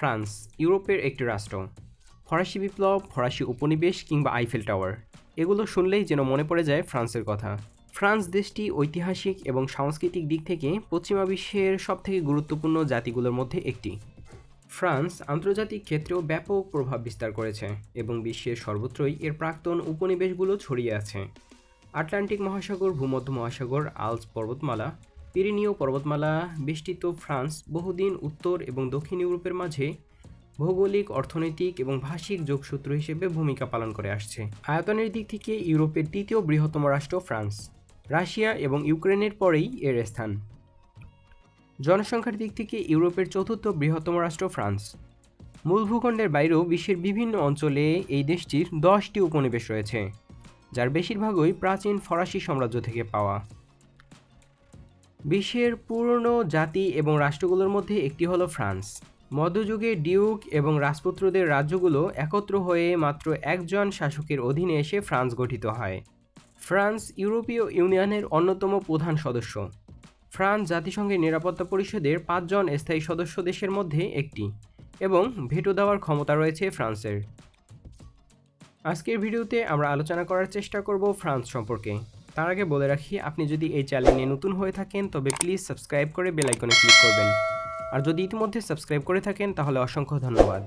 France, ইউরোপের একটি রাষ্ট্র। ফরাসি বিপ্লব, ফরাসি উপনিবেশ কিংবা আইফেল টাওয়ার। এগুলো শুনলেই যেন মনে পড়ে যায় ফ্রান্সের কথা। ফ্রান্স দেশটি ঐতিহাসিক এবং সাংস্কৃতিক দিক থেকে পশ্চিমা বিশ্বের সবথেকে গুরুত্বপূর্ণ জাতিগুলোর মধ্যে একটি। ফ্রান্স আন্তর্জাতিক ক্ষেত্রেও ব্যাপক প্রভাব বিস্তার করেছে এবং বিশ্বের সর্বত্রই এর প্রাক্তন উপনিবেশগুলো ছড়িয়ে আছে। আটলান্টিক মহাসাগর, ভূমধ্য মহাসাগর আলস পর্বতমালা পিরিনীয় পর্বতমালা বেষ্টিত ফ্রান্স বহুদিন উত্তর এবং দক্ষিণ ইউরোপের মাঝে ভৌগোলিক, অর্থনৈতিক এবং ভাষিক যোগসূত্র হিসেবে ভূমিকা পালন করে আসছে। আয়তনের দিক থেকে ইউরোপের তৃতীয় বৃহত্তম রাষ্ট্র ফ্রান্স। রাশিয়া এবং ইউক্রেনের পরেই এর স্থান। জনসংখ্যার দিক থেকে ইউরোপের চতুর্থ বৃহত্তম রাষ্ট্র ফ্রান্স। মূল ভূখণ্ডের বাইরেও বিশ্বের বিভিন্ন অঞ্চলে এই দেশটির দশটি উপনিবেশ রয়েছে, যার বেশিরভাগই প্রাচীন ফরাসি সাম্রাজ্য থেকে পাওয়া। বিশ্বের পুরনো জাতি এবং রাষ্ট্রগুলোর মধ্যে একটি হলো ফ্রান্স। মধ্যযুগে ডিউক এবং রাজপুত্রদের রাজ্যগুলো একত্র হয়ে মাত্র একজন শাসকের অধীনে এসে ফ্রান্স গঠিত হয়। ফ্রান্স ইউরোপীয় ইউনিয়নের অন্যতম প্রধান সদস্য। ফ্রান্স জাতিসংঘের নিরাপত্তা পরিষদের পাঁচজন স্থায়ী সদস্য দেশের মধ্যে একটি এবং ভেটো দেওয়ার ক্ষমতা রয়েছে ফ্রান্সের। আজকের ভিডিওতে আমরা আলোচনা করার চেষ্টা করব ফ্রান্স সম্পর্কে। তার আগে বলে রাখি, আপনি যদি এই চ্যানেলে নতুন হয়ে থাকেন, তবে প্লিজ সাবস্ক্রাইব করে বেলাইকনে ক্লিক করবেন। আর যদি ইতিমধ্যে সাবস্ক্রাইব করে থাকেন, তাহলে অসংখ্য ধন্যবাদ।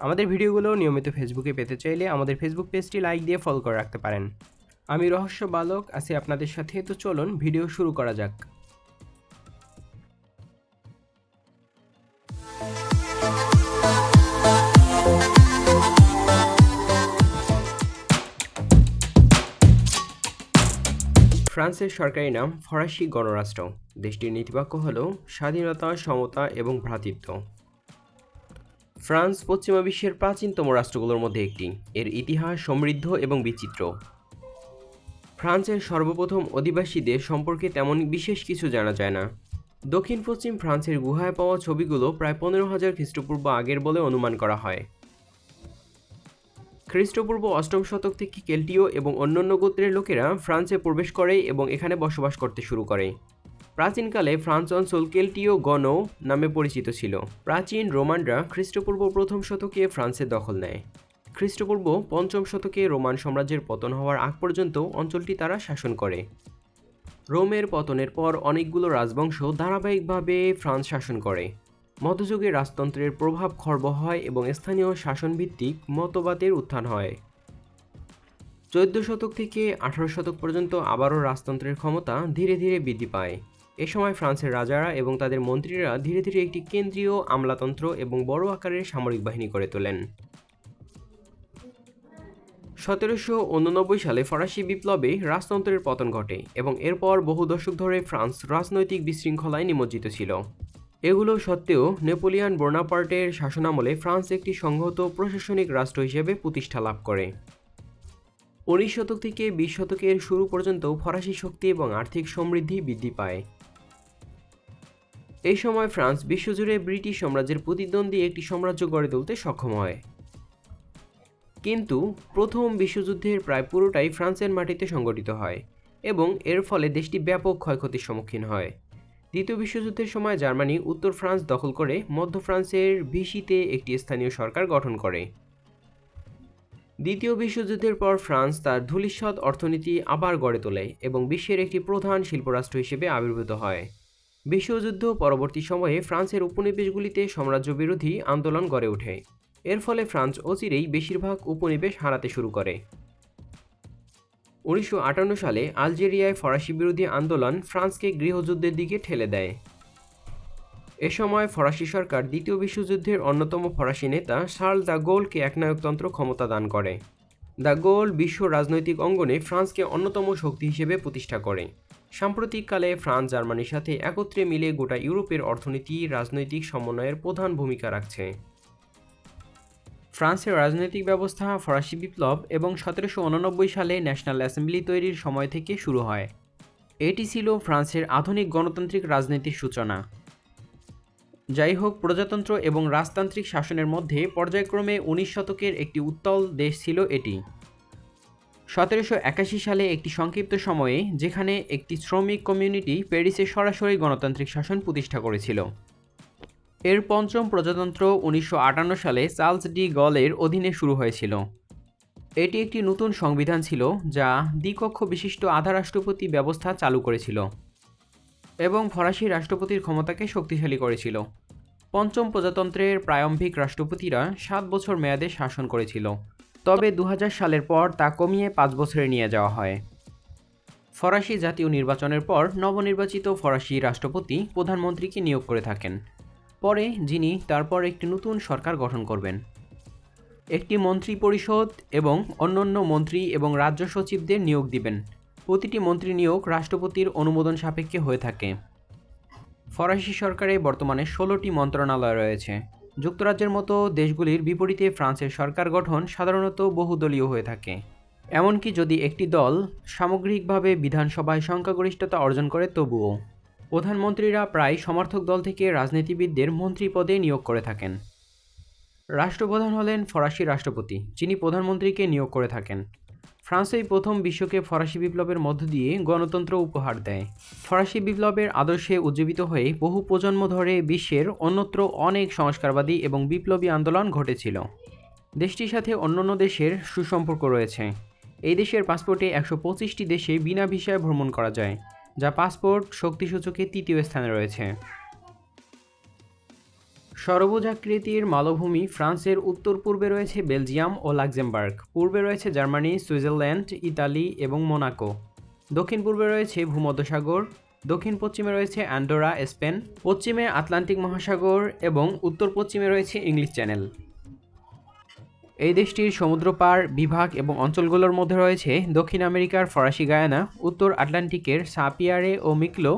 আমাদের ভিডিওগুলো নিয়মিত ফেসবুকে পেতে চাইলে আমাদের ফেসবুক পেজটি লাইক দিয়ে ফলো করে রাখতে পারেন। আমি রহস্য বালক, আছি আপনাদের সাথে। তো চলুন ভিডিও শুরু করা যাক। ফ্রান্সের সরকারি নাম ফরাসি গণরাষ্ট্র। দেশটির নীতিবাক্য হল স্বাধীনতা, সমতা এবং ভ্রাতৃত্ব। ফ্রান্স পশ্চিমা বিশ্বের প্রাচীনতম রাষ্ট্রগুলোর মধ্যে একটি। এর ইতিহাস সমৃদ্ধ এবং বিচিত্র। ফ্রান্সের সর্বপ্রথম অধিবাসীদের সম্পর্কে তেমন বিশেষ কিছু জানা যায় না। দক্ষিণ পশ্চিম ফ্রান্সের গুহায় পাওয়া ছবিগুলো প্রায় পনেরো হাজার খ্রিস্টপূর্ব আগের বলে অনুমান করা হয়। খ্রিস্টপূর্ব অষ্টম শতক থেকে কেল্টীয় এবং অন্যান্য গোত্রের লোকেরা ফ্রান্সে প্রবেশ করে এবং এখানে বসবাস করতে শুরু করে। প্রাচীনকালে ফ্রান্স অঞ্চল কেল্টীয় গণ নামে পরিচিত ছিল। প্রাচীন রোমানরা খ্রিস্টপূর্ব প্রথম শতকে ফ্রান্সের দখল নেয়। খ্রিস্টপূর্ব পঞ্চম শতকে রোমান সাম্রাজ্যের পতন হওয়ার আগ পর্যন্ত অঞ্চলটি তারা শাসন করে। রোমের পতনের পর অনেকগুলো রাজবংশ ধারাবাহিকভাবে ফ্রান্স শাসন করে। মধ্যযুগে রাজতন্ত্রের প্রভাব খর্ব হয় এবং স্থানীয় শাসনভিত্তিক মতবাদের উত্থান হয়। চোদ্দ শতক থেকে আঠারো শতক পর্যন্ত আবারও রাজতন্ত্রের ক্ষমতা ধীরে ধীরে বৃদ্ধি পায়। এ সময় ফ্রান্সের রাজারা এবং তাদের মন্ত্রীরা ধীরে ধীরে একটি কেন্দ্রীয় আমলাতন্ত্র এবং বড় আকারের সামরিক বাহিনী করে তোলেন। সতেরোশো উননব্বই সালে ফরাসি বিপ্লবে রাজতন্ত্রের পতন ঘটে এবং এরপর বহু দশক ধরে ফ্রান্স রাজনৈতিক বিশৃঙ্খলায় নিমজ্জিত ছিল। এগুলো সত্ত্বেও নেপোলিয়ান বোনাপার্টের শাসনামলে ফ্রান্স একটি সংহত প্রশাসনিক রাষ্ট্র হিসেবে প্রতিষ্ঠা লাভ করে। উনিশ শতক থেকে বিশ শতকের শুরু পর্যন্ত ফরাসি শক্তি এবং আর্থিক সমৃদ্ধি বৃদ্ধি পায়। এই সময় ফ্রান্স বিশ্বজুড়ে ব্রিটিশ সাম্রাজ্যের প্রতিদ্বন্দ্বী একটি সাম্রাজ্য গড়ে তুলতে সক্ষম হয়। কিন্তু প্রথম বিশ্বযুদ্ধের প্রায় পুরোটাই ফ্রান্সের মাটিতে সংগঠিত হয় এবং এর ফলে দেশটি ব্যাপক ক্ষয়ক্ষতির সম্মুখীন হয়। দ্বিতীয় বিশ্বযুদ্ধের সময় জার্মানি উত্তর ফ্রান্স দখল করে মধ্য ফ্রান্সের ভিসিতে একটি স্থানীয় সরকার গঠন করে। দ্বিতীয় বিশ্বযুদ্ধের পর ফ্রান্স তার ধূলিস্বৎ অর্থনীতি আবার গড়ে তোলে এবং বিশ্বের একটি প্রধান শিল্পরাষ্ট্র হিসেবে আবির্ভূত হয়। বিশ্বযুদ্ধ পরবর্তী সময়ে ফ্রান্সের উপনিবেশগুলিতে সাম্রাজ্য বিরোধী আন্দোলন গড়ে ওঠে। এর ফলে ফ্রান্স অচিরেই বেশিরভাগ উপনিবেশ হারাতে শুরু করে। উনিশশো আটান্ন সালে আলজেরিয়ায় ফরাসি বিরোধী আন্দোলন ফ্রান্সকে গৃহযুদ্ধের দিকে ঠেলে দেয়। এ সময় ফরাসি সরকার দ্বিতীয় বিশ্বযুদ্ধের অন্যতম ফরাসি নেতা শার্ল দ্য গোলকে একনায়কতন্ত্র ক্ষমতা দান করে। দ্য গোল বিশ্ব রাজনৈতিক অঙ্গনে ফ্রান্সকে অন্যতম শক্তি হিসেবে প্রতিষ্ঠা করে। সাম্প্রতিককালে ফ্রান্স, জার্মানির সাথে একত্রে মিলে গোটা ইউরোপের অর্থনীতি, রাজনৈতিক সমন্বয়ের প্রধান ভূমিকা রাখছে। ফ্রান্সের রাজনৈতিক ব্যবস্থা, ফরাসি বিপ্লব এবং সতেরোশো উননব্বই সালে ন্যাশনাল অ্যাসেম্বলি তৈরির সময় থেকে শুরু হয়। এটি ছিল ফ্রান্সের আধুনিক গণতান্ত্রিক রাজনীতির সূচনা। যাই হোক, প্রজাতন্ত্র এবং রাজতান্ত্রিক শাসনের মধ্যে পর্যায়ক্রমে উনিশ শতকের একটি উত্তল দেশ ছিল এটি। সতেরোশো একাশি সালে একটি সংক্ষিপ্ত সময়ে, যেখানে একটি শ্রমিক কমিউনিটি প্যারিসে সরাসরি গণতান্ত্রিক শাসন প্রতিষ্ঠা করেছিল। এর পঞ্চম প্রজাতন্ত্র উনিশশো আটান্ন সালে চার্লস ডি গলের অধীনে শুরু হয়েছিল। এটি একটি নতুন সংবিধান ছিল যা দ্বিকক্ষ বিশিষ্ট আধা রাষ্ট্রপতি ব্যবস্থা চালু করেছিল এবং ফরাসি রাষ্ট্রপতির ক্ষমতাকে শক্তিশালী করেছিল। পঞ্চম প্রজাতন্ত্রের প্রারম্ভিক রাষ্ট্রপতিরা সাত বছর মেয়াদে শাসন করেছিল, তবে দু হাজার সালের পর তা কমিয়ে পাঁচ বছরে নিয়ে যাওয়া হয়। ফরাসি জাতীয় নির্বাচনের পর নবনির্বাচিত ফরাসি রাষ্ট্রপতি প্রধানমন্ত্রীকে নিয়োগ করে থাকেন। পরে যিনি তারপর একটি নতুন সরকার গঠন করবেন। একটি মন্ত্রী পরিষদ এবং অন্যান্য মন্ত্রী এবং রাজ্য সচিবদের নিয়োগ দিবেন। প্রতিটি মন্ত্রী নিয়োগ রাষ্ট্রপতির অনুমোদন সাপেক্ষে হয়ে থাকে। ফরাসি সরকারে বর্তমানে ষোলোটি মন্ত্রণালয় রয়েছে। যুক্তরাজ্যের মতো দেশগুলির বিপরীতে ফ্রান্সের সরকার গঠন সাধারণত বহুদলীয় হয়ে থাকে। এমনকি যদি একটি দল সামগ্রিকভাবে বিধানসভায় সংখ্যাগরিষ্ঠতা অর্জন করে, তবুও। প্রধানমন্ত্রীরা প্রায় সমর্থক দল থেকে রাজনীতিবিদদের মন্ত্রী পদে নিয়োগ করে থাকেন। রাষ্ট্রপ্রধান হলেন ফরাসি রাষ্ট্রপতি, যিনি প্রধানমন্ত্রীকে নিয়োগ করে থাকেন। ফ্রান্সই প্রথম বিশ্বকে ফরাসি বিপ্লবের মধ্য দিয়ে গণতন্ত্র উপহার দেয়। ফরাসি বিপ্লবের আদর্শে উজ্জীবিত হয়ে বহু প্রজন্ম ধরে বিশ্বের অন্যত্র অনেক সংস্কারবাদী এবং বিপ্লবী আন্দোলন ঘটেছিল। দেশটির সাথে অন্যান্য দেশের সুসম্পর্ক রয়েছে। এই দেশের পাসপোর্টে একশো পঁচিশটি দেশে বিনা ভিসায় ভ্রমণ করা যায়। যা পাসপোর্ট, শক্তিসূচকে তৃতীয় স্থানে রয়েছে। সর্বজাকৃতির মালভূমি ফ্রান্সের উত্তর পূর্বে রয়েছে বেলজিয়াম ও লাক্সেমবার্গ। পূর্বে রয়েছে জার্মানি, সুইজারল্যান্ড, ইতালি এবং মোনাকো। দক্ষিণ পূর্বে রয়েছে ভূমধ্যসাগর, দক্ষিণ পশ্চিমে রয়েছে অ্যান্ডোরা, স্পেন, পশ্চিমে আটলান্টিক মহাসাগর এবং উত্তর পশ্চিমে রয়েছে ইংলিশ চ্যানেল। এই দেশটির সমুদ্রপাড় বিভাগ এবং অঞ্চলগুলোর মধ্যে রয়েছে দক্ষিণ আমেরিকার ফরাসি গায়ানা, উত্তর আটলান্টিকের সাপিয়ারে ও মিকলো,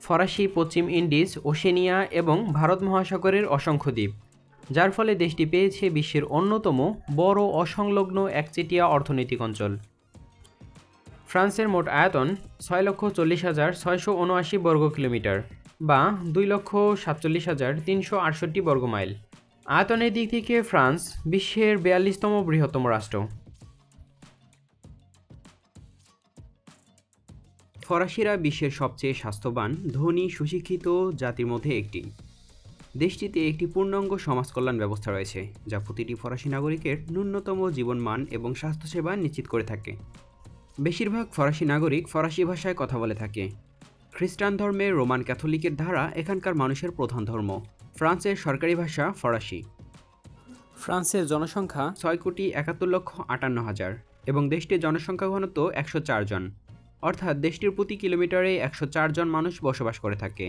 ফরাসি পশ্চিম ইন্ডিজ, ওশেনিয়া এবং ভারত মহাসাগরের অসংখ্য দ্বীপ, যার ফলে দেশটি পেয়েছে বিশ্বের অন্যতম বড় অসংলগ্ন একচেটিয়া অর্থনৈতিক অঞ্চল। ফ্রান্সের মোট আয়তন ছয় লক্ষ চল্লিশ হাজার ছয়শো উনআশি বর্গ কিলোমিটার বা দুই লক্ষ সাতচল্লিশ হাজার তিনশো আটষট্টি বর্গ মাইল। আয়তনের দিক থেকে ফ্রান্স বিশ্বের বিয়াল্লিশতম বৃহত্তম রাষ্ট্র। ফরাসিরা বিশ্বের সবচেয়ে স্বাস্থ্যবান, ধনী, সুশিক্ষিত জাতির মধ্যে একটি। দেশটিতে একটি পূর্ণাঙ্গ সমাজ কল্যাণ ব্যবস্থা রয়েছে, যা প্রতিটি ফরাসি নাগরিকের ন্যূনতম জীবনমান এবং স্বাস্থ্যসেবা নিশ্চিত করে থাকে। বেশিরভাগ ফরাসি নাগরিক ফরাসি ভাষায় কথা বলে থাকে। খ্রিস্টান ধর্মে রোমান ক্যাথলিকের ধারা এখানকার মানুষের প্রধান ধর্ম। ফ্রান্সের সরকারি ভাষা ফরাসি। ফ্রান্সের জনসংখ্যা ছয় কোটি একাত্তর লক্ষ আটান্ন হাজার এবং দেশটির জনসংখ্যা ঘনত্ব একশো চার জন। অর্থাৎ দেশটির প্রতি কিলোমিটারে একশো জন মানুষ বসবাস করে থাকে।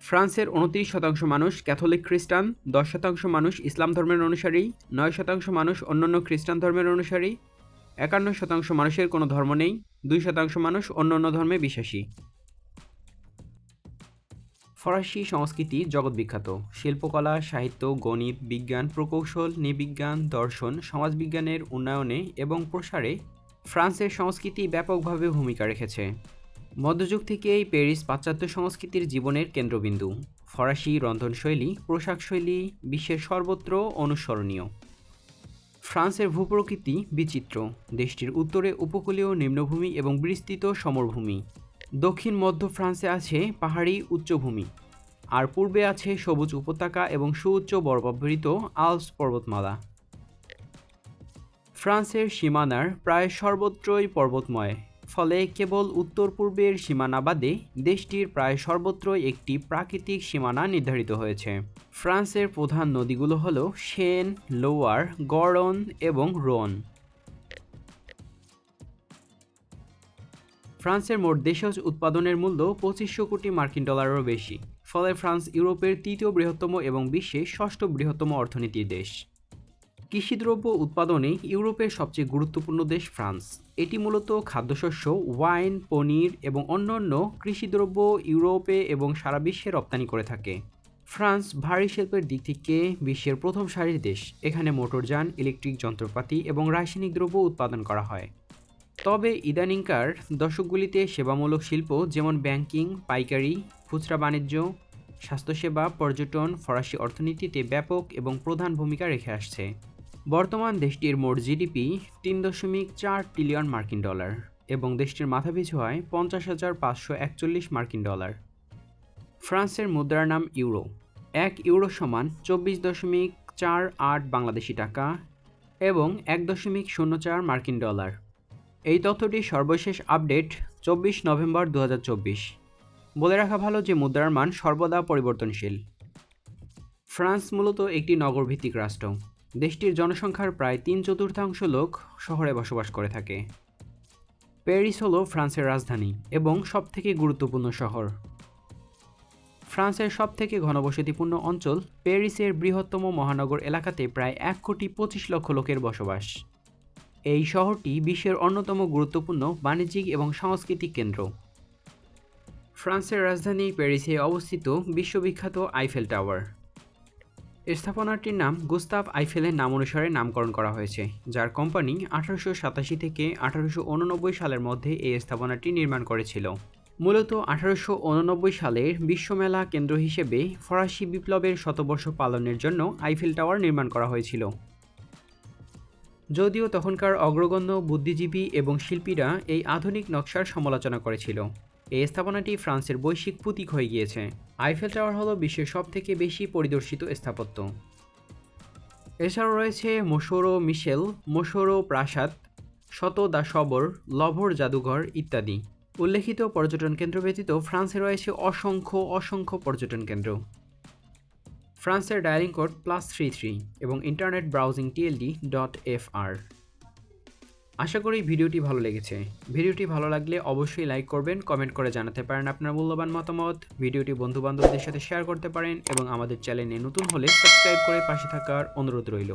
ফ্রান্সের উনত্রিশ শতাংশ মানুষ ক্যাথলিক খ্রিস্টান দশ শতাংশ মানুষ ইসলাম ধর্মের অনুসারী নয় শতাংশ মানুষ অন্যান্য খ্রিস্টান ধর্মের অনুসারী একান্ন শতাংশ মানুষের কোনো ধর্ম নেই দুই শতাংশ মানুষ অন্যান্য ধর্মে বিশ্বাসী। ফরাসি সংস্কৃতি জগৎ বিখ্যাত। শিল্পকলা, সাহিত্য, গণিত, বিজ্ঞান, প্রকৌশল, নৃবিজ্ঞান, দর্শন, সমাজবিজ্ঞানের উন্নয়নে এবং প্রসারে ফ্রান্সের সংস্কৃতি ব্যাপকভাবে ভূমিকা রেখেছে। মধ্যযুগ থেকেই প্যারিস পাশ্চাত্য সংস্কৃতির জীবনের কেন্দ্রবিন্দু। ফরাসি রন্ধনশৈলী পোশাকশৈলী বিশ্বের সর্বত্র অনুসরণীয়। ফ্রান্সের ভূপ্রকৃতি বিচিত্র। দেশটির উত্তরে উপকূলীয় নিম্নভূমি এবং বিস্তৃত সমরভূমি দক্ষিণ মধ্য ফ্রান্সে আছে পাহাড়ি উচ্চভূমি। আর পূর্বে আছে সবুজ উপত্যকা এবং সুউচ্চ বরফাবৃত আলস পর্বতমালা। ফ্রান্সের সীমানার প্রায় সর্বত্রই পর্বতময়, ফলে কেবল উত্তর পূর্বের সীমানা বাদে দেশটির প্রায় সর্বত্রই একটি প্রাকৃতিক সীমানা নির্ধারিত হয়েছে। ফ্রান্সের প্রধান নদীগুলো হল সেন, লোয়ার, গরন এবং রোন। ফ্রান্সের মোট দেশজ উৎপাদনের মূল্য পঁচিশশো কোটি মার্কিন ডলারেরও বেশি। ফলে ফ্রান্স ইউরোপের তৃতীয় বৃহত্তম এবং বিশ্বের ষষ্ঠ বৃহত্তম অর্থনীতির দেশ। কৃষিদ্রব্য উৎপাদনে ইউরোপের সবচেয়ে গুরুত্বপূর্ণ দেশ ফ্রান্স। এটি মূলত খাদ্যশস্য, ওয়াইন, পনির এবং অন্যান্য কৃষিদ্রব্য ইউরোপে এবং সারা বিশ্বে রপ্তানি করে থাকে। ফ্রান্স ভারী শিল্পের দিক থেকে বিশ্বের প্রথম সারির দেশ। এখানে মোটরযান, ইলেকট্রিক যন্ত্রপাতি এবং রাসায়নিক দ্রব্য উৎপাদন করা হয়। তবে ইদানিংকার দশকগুলিতে সেবামূলক শিল্প যেমন ব্যাংকিং, পাইকারি, খুচরা বাণিজ্য, স্বাস্থ্যসেবা, পর্যটন, ফরাসি অর্থনীতিতে ব্যাপক এবং প্রধান ভূমিকা রেখে আসছে। বর্তমান দেশটির মোট জিডিপি তিন দশমিক চার ট্রিলিয়ন মার্কিন ডলার এবং দেশটির মাথাপিছু হয় পঞ্চাশ হাজার পাঁচশো একচল্লিশ মার্কিন ডলার। ফ্রান্সের মুদ্রার নাম ইউরো। এক ইউরো সমান চব্বিশ দশমিক চার আট বাংলাদেশি টাকা এবং এক দশমিক শূন্য চার মার্কিন ডলার। এই তথ্যটি সর্বশেষ আপডেট চব্বিশ নভেম্বর দু হাজার চব্বিশ। বলে রাখা ভালো যে মুদ্রার মান সর্বদা পরিবর্তনশীল। ফ্রান্স মূলত একটি নগরভিত্তিক রাষ্ট্র। দেশটির জনসংখ্যার প্রায় তিন চতুর্থাংশ লোক শহরে বসবাস করে থাকে। প্যারিস হল ফ্রান্সের রাজধানী এবং সবথেকে গুরুত্বপূর্ণ শহর। ফ্রান্সের সবথেকে ঘনবসতিপূর্ণ অঞ্চল প্যারিসের বৃহত্তম মহানগর এলাকাতে প্রায় এক কোটি পঁচিশ লক্ষ লোকের বসবাস। এই শহরটি বিশ্বের অন্যতম গুরুত্বপূর্ণ বাণিজ্যিক এবং সাংস্কৃতিক কেন্দ্র। ফ্রান্সের রাজধানী প্যারিসে অবস্থিত বিশ্ববিখ্যাত আইফেল টাওয়ার। স্থাপনাটির নাম গুস্তাভ আইফেলের নাম অনুসারে নামকরণ করা হয়েছে, যার কোম্পানি আঠারোশো সাতাশি থেকে আঠারোশো উননব্বই সালের মধ্যে এই স্থাপনাটি নির্মাণ করেছিল। মূলত আঠারোশো উননব্বই সালের বিশ্বমেলা কেন্দ্র হিসেবে ফরাসি বিপ্লবের শতবর্ষ পালনের জন্য আইফেল টাওয়ার নির্মাণ করা হয়েছিল। যদিও তখনকার অগ্রগণ্য বুদ্ধিজীবী এবং শিল্পীরা এই আধুনিক নকশার সমালোচনা করেছিল। এই স্থাপনাটি ফ্রান্সের বৈশ্বিক প্রতীক হয়ে গিয়েছে। আইফেল টাওয়ার হলো বিশ্বের সবথেকে বেশি পরিদর্শিত স্থাপত্য। এছাড়াও রয়েছে মোশোরো মিশেল, মোশোরো প্রাসাদ শত দা সবর, লভর জাদুঘর ইত্যাদি। উল্লেখিত পর্যটন কেন্দ্র ব্যতীত ফ্রান্সে রয়েছে অসংখ্য অসংখ্য পর্যটন কেন্দ্র। ফ্রান্সের dialing code plus three three এবং internet browsing TLD dot F R আশা করি ভিডিওটি ভালো লেগেছে। ভিডিওটি ভালো লাগলে অবশ্যই লাইক করবেন কমেন্ট করে জানাতে পারেন আপনার মূল্যবান মতামত। ভিডিওটি বন্ধুবান্ধবদের সাথে শেয়ার করতে পারেন এবং আমাদের চ্যানেলে নতুন হলে সাবস্ক্রাইব করে পাশে থাকার অনুরোধ রইল।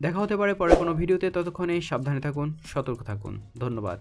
দেখা হতে পারে পরে কোনো ভিডিওতে, ততক্ষণে সাবধানে থাকুন, সতর্ক থাকুন। ধন্যবাদ।